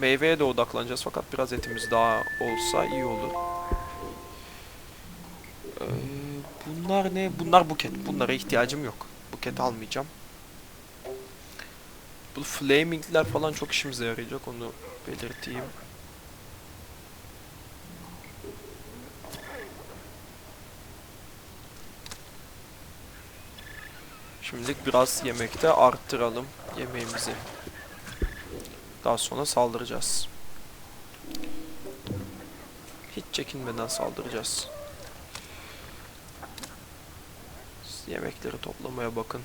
Meyveye de odaklanacağız fakat biraz etimiz daha olsa iyi olur. Ee, bunlar ne? Bunlar buket. Bunlara ihtiyacım yok. Buket almayacağım. Bu flamingler falan çok işimize yarayacak onu belirteyim. Şimdilik biraz yemekte arttıralım yemeğimizi. Daha sonra saldıracağız. Hiç çekinmeden saldıracağız. Siz yemekleri toplamaya bakın.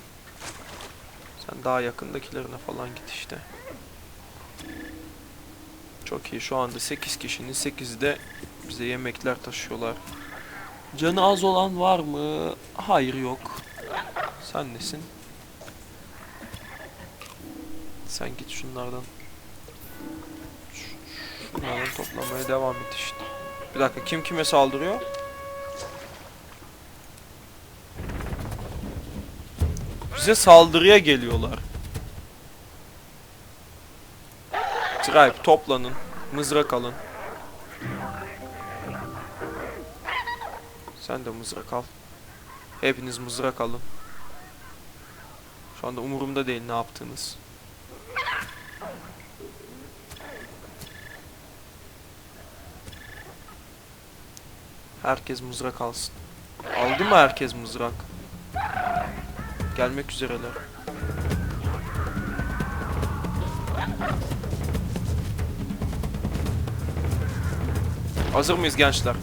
Sen daha yakındakilerine falan git işte. Çok iyi. Şu anda 8 kişinin 8'i de bize yemekler taşıyorlar. Canı az olan var mı? Hayır yok. Sen nesin? Sen git şunlardan. Şunlardan toplamaya devam et işte. Bir dakika kim kime saldırıyor? Bize saldırıya geliyorlar. Tribe toplanın. Mızrak alın. Sen de mızrak al. Hepiniz mızrak alın. Şu anda umurumda değil ne yaptığınız. Herkes mızrak alsın. Aldı mı herkes mızrak? Gelmek üzereler. Hazır mıyız gençler?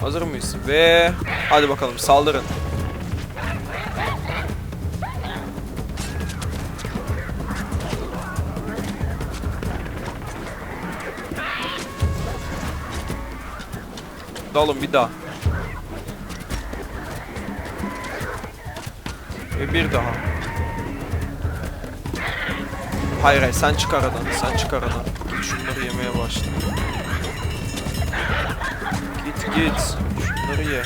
Hazır mıyız? Ve hadi bakalım saldırın. Dalın bir daha. Ve bir daha. Hayır hayır sen çık aradan. Sen çık aradan. Git şunları yemeye başla. Git git. Şunları ye.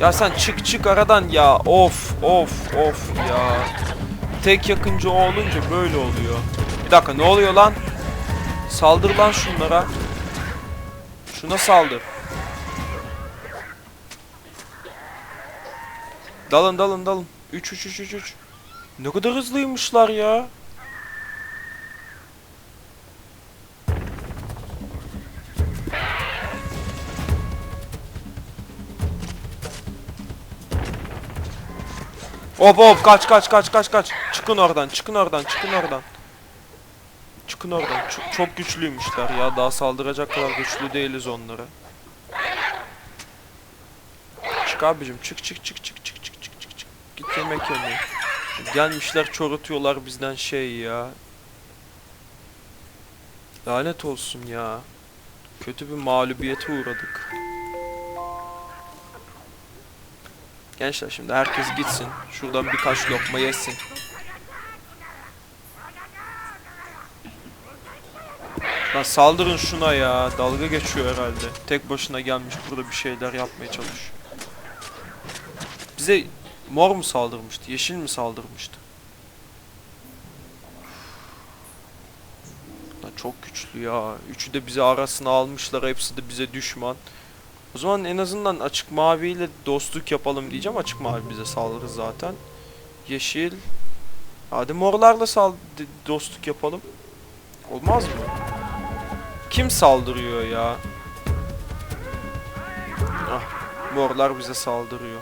Ya sen çık çık aradan ya. Of of of ya. Tek yakıncı olunca böyle oluyor. Bir dakika ne oluyor lan? Saldır lan şunlara. Şuna saldır. Dalın dalın dalın. 3 3 3 3 3. Ne kadar hızlıymışlar ya. Hop hop kaç kaç kaç kaç kaç. Çıkın oradan çıkın oradan çıkın oradan çıkın oradan. Çok, çok güçlüymüşler ya. Daha saldıracak kadar güçlü değiliz onlara. Çık abicim. Çık çık çık çık çık çık çık çık. çık. Git yemek yemeye. Gelmişler çorutuyorlar bizden şey ya. Lanet olsun ya. Kötü bir mağlubiyete uğradık. Gençler şimdi herkes gitsin. Şuradan birkaç lokma yesin. Lan saldırın şuna ya. Dalga geçiyor herhalde. Tek başına gelmiş burada bir şeyler yapmaya çalışıyor. Bize mor mu saldırmıştı? Yeşil mi saldırmıştı? Lan çok güçlü ya. Üçü de bizi arasına almışlar. Hepsi de bize düşman. O zaman en azından açık maviyle dostluk yapalım diyeceğim. Açık mavi bize saldırır zaten. Yeşil. Hadi morlarla sal dostluk yapalım. Olmaz mı? Kim saldırıyor ya? Ah, morlar bize saldırıyor.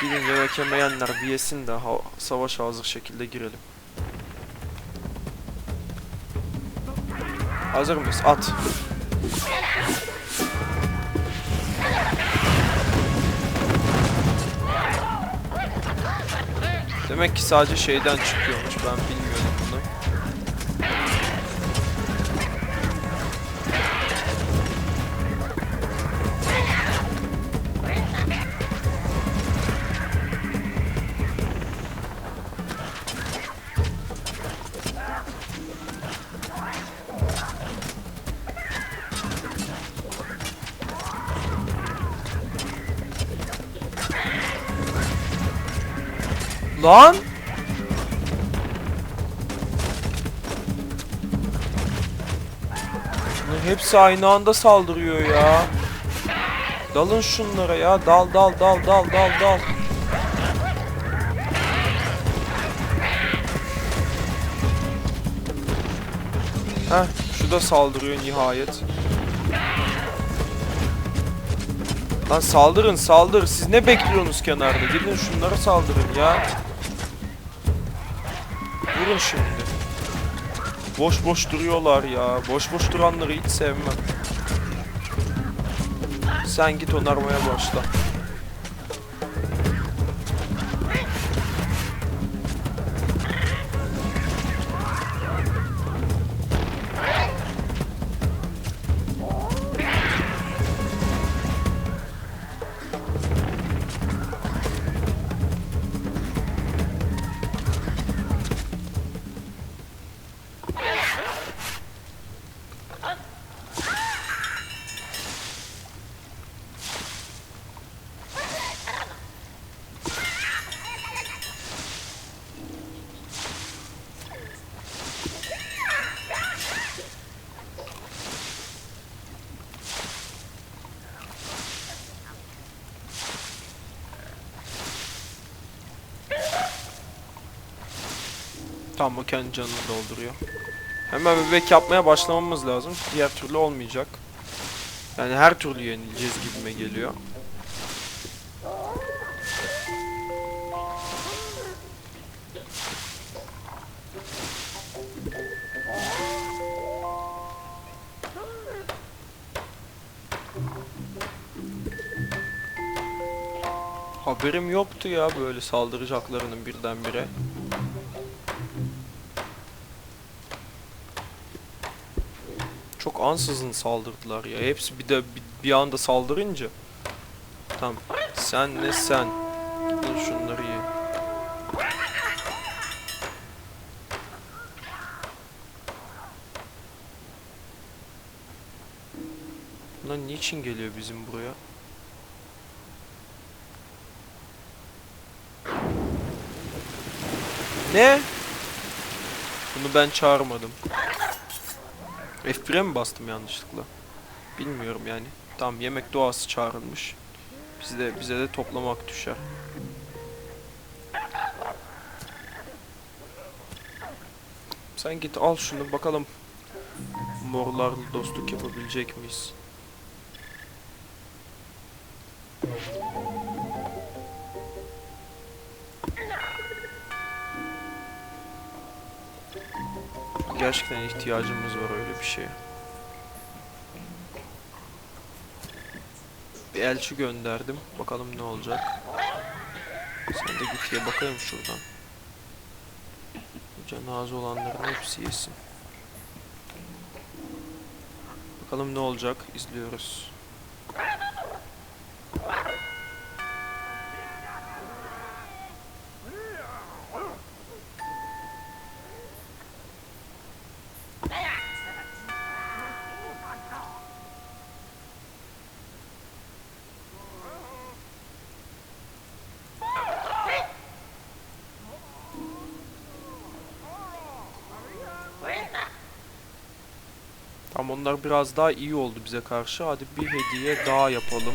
Gidin yemek yemeyenler bir yesin de ha savaş hazır şekilde girelim. Hazır mıyız? At. Demek ki sadece şeyden çıkıyormuş. Ben bilmiyordum Lan! Bunların hepsi aynı anda saldırıyor ya. Dalın şunlara ya. Dal dal dal dal dal dal. Heh, şu da saldırıyor nihayet. Lan saldırın saldır. Siz ne bekliyorsunuz kenarda? Gidin şunlara saldırın ya. Vurun şimdi. Boş boş duruyorlar ya. Boş boş duranları hiç sevmem. Sen git onarmaya başla. Tamam o kendi canını dolduruyor. Hemen bebek yapmaya başlamamız lazım. Diğer türlü olmayacak. Yani her türlü yenileceğiz gibime geliyor. Haberim yoktu ya böyle saldıracaklarının birdenbire. Çok ansızın saldırdılar ya. Hepsi bir de bir, bir anda saldırınca. Tamam. Sen ne sen? Gidin şunları ye. Bunlar niçin geliyor bizim buraya? Ne? Bunu ben çağırmadım. F1'e mi bastım yanlışlıkla? Bilmiyorum yani. Tamam yemek doğası çağrılmış. Biz de bize de toplamak düşer. Sen git al şunu bakalım. Morlarla dostluk yapabilecek miyiz? Gerçekten ihtiyacımız var öyle bir şeye. Bir elçi gönderdim. Bakalım ne olacak. Sen de git ye bakayım şuradan. Cenaze olanların hepsi yesin. Bakalım ne olacak. İzliyoruz. Tamam onlar biraz daha iyi oldu bize karşı. Hadi bir hediye daha yapalım.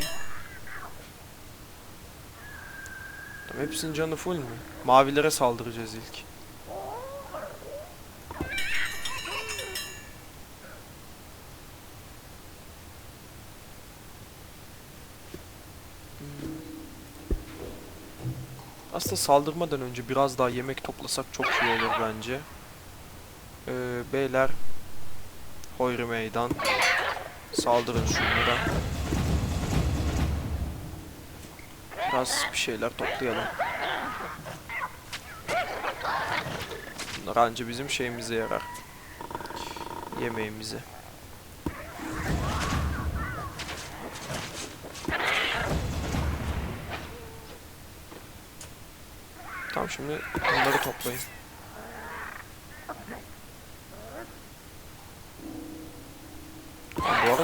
Tamam hepsinin canı full mü? Mavilere saldıracağız ilk. Hmm. Aslında saldırmadan önce biraz daha yemek toplasak çok iyi olur bence. Ee, beyler Hoyri meydan. Saldırın şunlara. Biraz bir şeyler toplayalım. Bunlar anca bizim şeyimize yarar. Yemeğimize. Tamam şimdi bunları toplayın.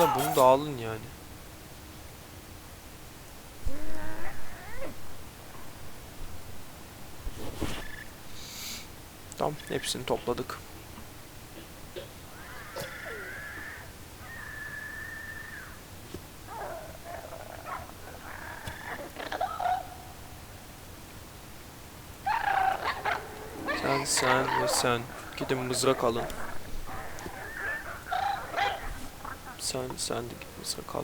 Arada bunu da alın yani. Tamam hepsini topladık. Sen, sen ve sen. Gidin mızrak alın. Sen, sen de git mızrak al.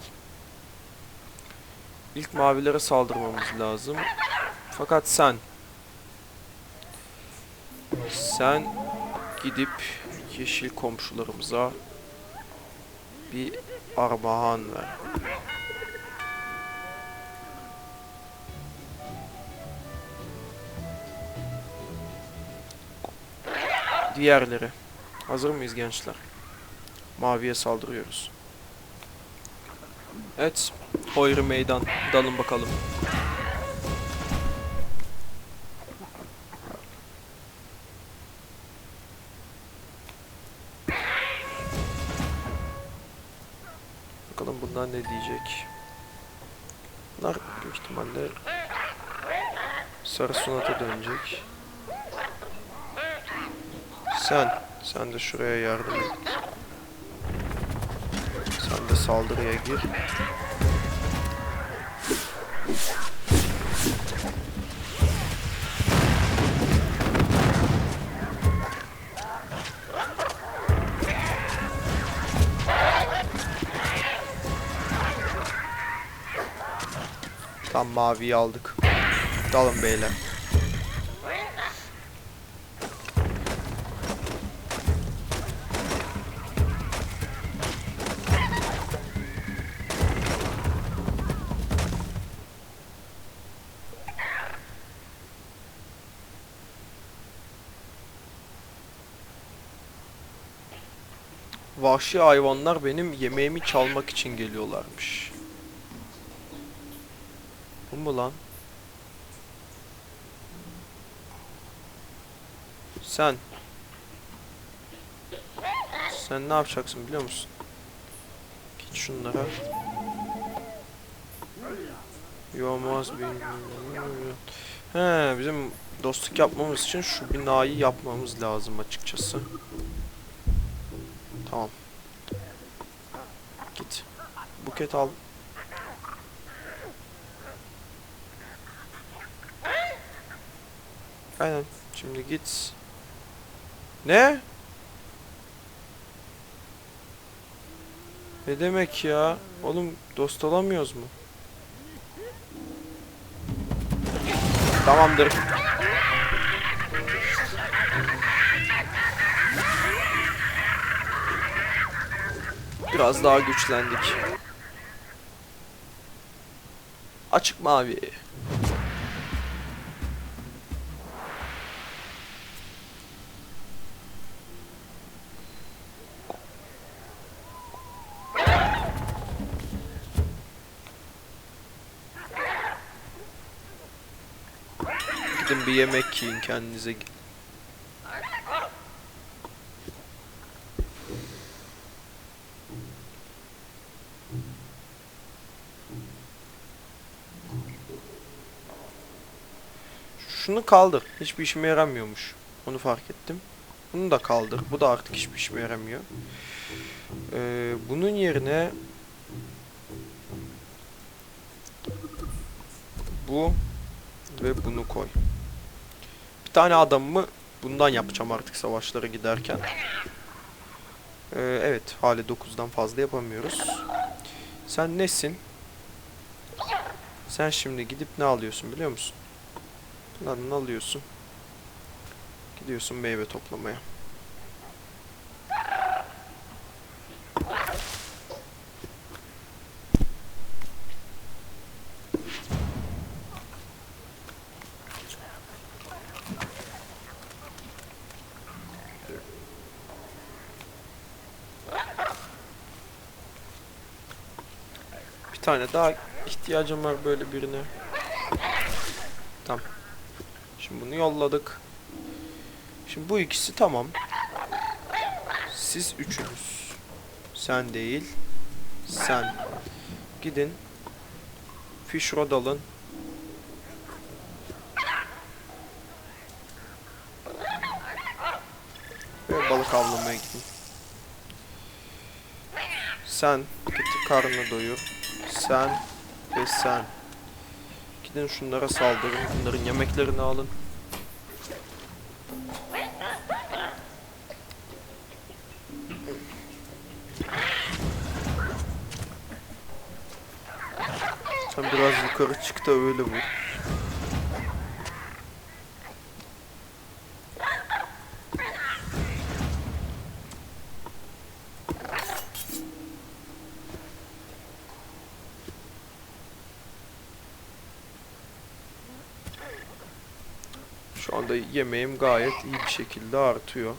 İlk mavilere saldırmamız lazım. Fakat sen. Sen gidip yeşil komşularımıza bir armağan ver. Diğerleri. Hazır mıyız gençler? Maviye saldırıyoruz. Evet. Hoyru meydan. Dalın bakalım. Bakalım bunlar ne diyecek. Bunlar büyük ihtimalle Sarı Sunat'a dönecek. Sen, sen de şuraya yardım et. Saldırıya gir. Tam maviyi aldık. Dalın beyler. Vahşi hayvanlar benim yemeğimi çalmak için geliyorlarmış. Bu mu lan? Sen. Sen ne yapacaksın biliyor musun? Git şunlara. Yomaz bir... He, bizim dostluk yapmamız için şu binayı yapmamız lazım açıkçası. Tamam. Buket al. Aynen. Şimdi git. Ne? Ne demek ya? Oğlum dost olamıyoruz mu? Tamamdır. Biraz daha güçlendik. Açık mavi. Gidin bir yemek yiyin kendinize. Şunu kaldır. Hiçbir işime yaramıyormuş. Onu fark ettim. Bunu da kaldır. Bu da artık hiçbir işime yaramıyor. Ee, bunun yerine bu ve bunu koy. Bir tane adamımı bundan yapacağım artık savaşlara giderken. Ee, evet, hali 9'dan fazla yapamıyoruz. Sen nesin? Sen şimdi gidip ne alıyorsun biliyor musun? Ne alıyorsun? Gidiyorsun meyve toplamaya. Bir tane daha ihtiyacım var böyle birine. Tamam. Bunu yolladık. Şimdi bu ikisi tamam. Siz üçünüz. Sen değil. Sen. Gidin. Fish rod alın. avlamaya gidin. Sen git karnını doyur. Sen ve sen. Gidin şunlara saldırın. Bunların yemeklerini alın. Yukarı çık da öyle vur. Şu anda yemeğim gayet iyi bir şekilde artıyor.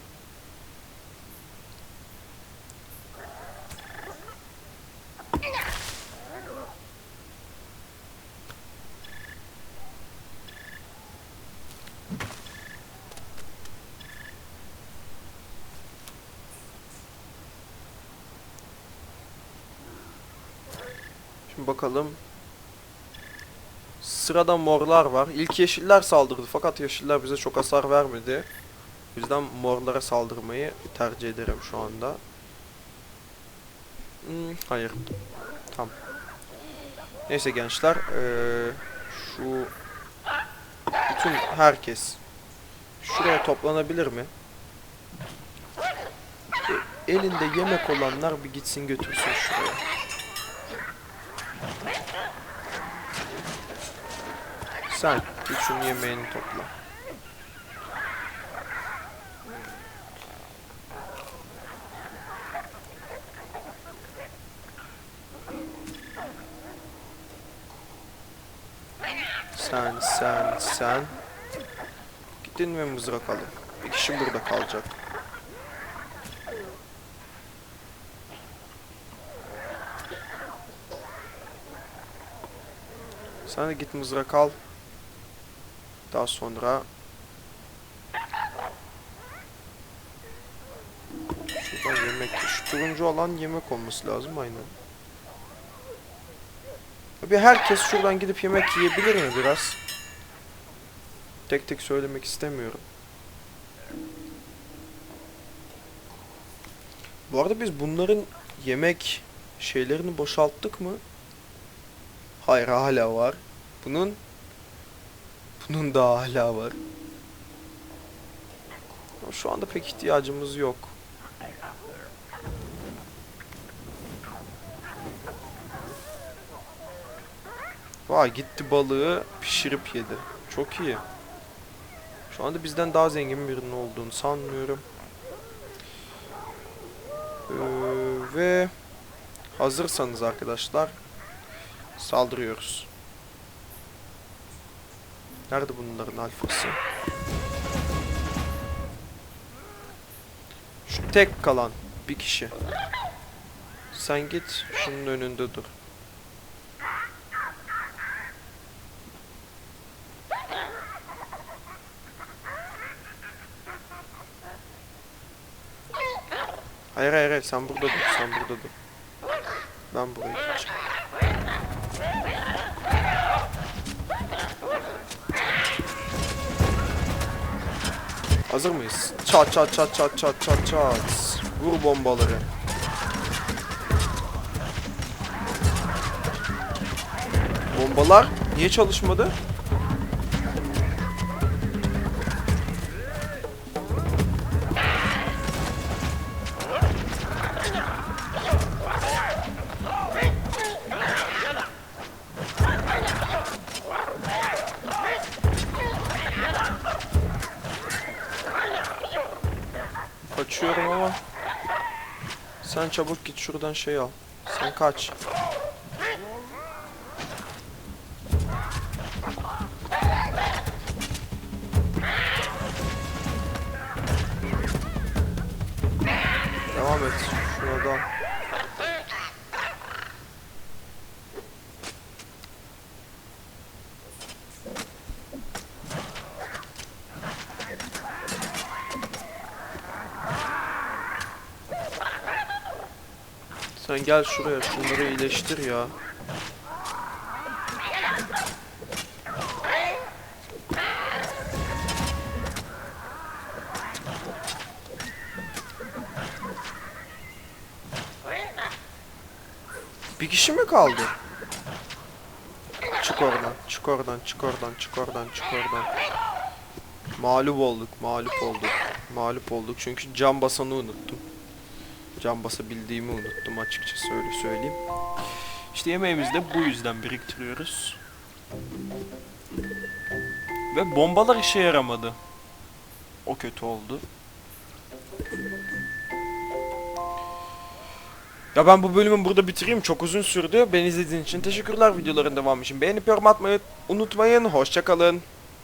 Şimdi bakalım. Sırada morlar var. İlk yeşiller saldırdı fakat yeşiller bize çok hasar vermedi. O yüzden morlara saldırmayı tercih ederim şu anda. Hmm, hayır. Tamam. Neyse gençler. eee, şu bütün herkes şuraya toplanabilir mi? E, elinde yemek olanlar bir gitsin götürsün şuraya. Sen git şunun yemeğini topla. Sen, sen, sen. Gidin ve mızrak alın. Bir kişi burada kalacak. Sen de git mızrak al. Daha sonra Şuradan yemek. Şu turuncu olan yemek olması lazım aynen. Bir herkes şuradan gidip yemek yiyebilir mi biraz? Tek tek söylemek istemiyorum. Bu arada biz bunların yemek şeylerini boşalttık mı? Hayır hala var. Bunun bunun da hala var. Ama şu anda pek ihtiyacımız yok. Vay gitti balığı pişirip yedi. Çok iyi. Şu anda bizden daha zengin birinin olduğunu sanmıyorum. Ee, ve hazırsanız arkadaşlar saldırıyoruz. Nerede bunların alfası? Şu tek kalan bir kişi. Sen git şunun önünde dur. Hayır hayır hayır sen burada dur sen burada dur. Ben buraya gideceğim. Hazır mıyız? Çat çat çat çat çat çat çat. Vur bombaları. Bombalar niye çalışmadı? Çabuk git şuradan şey al. Sen kaç. Sen gel şuraya şunları iyileştir ya. Bir kişi mi kaldı? Çık oradan, çık oradan, çık oradan, çık oradan, çık oradan. Mağlup olduk, mağlup olduk. Mağlup olduk çünkü cam basanı unuttum. Cam basabildiğimi unuttum açıkçası öyle söyleyeyim. İşte yemeğimizi de bu yüzden biriktiriyoruz. Ve bombalar işe yaramadı. O kötü oldu. Ya ben bu bölümü burada bitireyim. Çok uzun sürdü. Beni izlediğiniz için teşekkürler videoların devamı için. Beğenip yorum atmayı unutmayın. Hoşçakalın.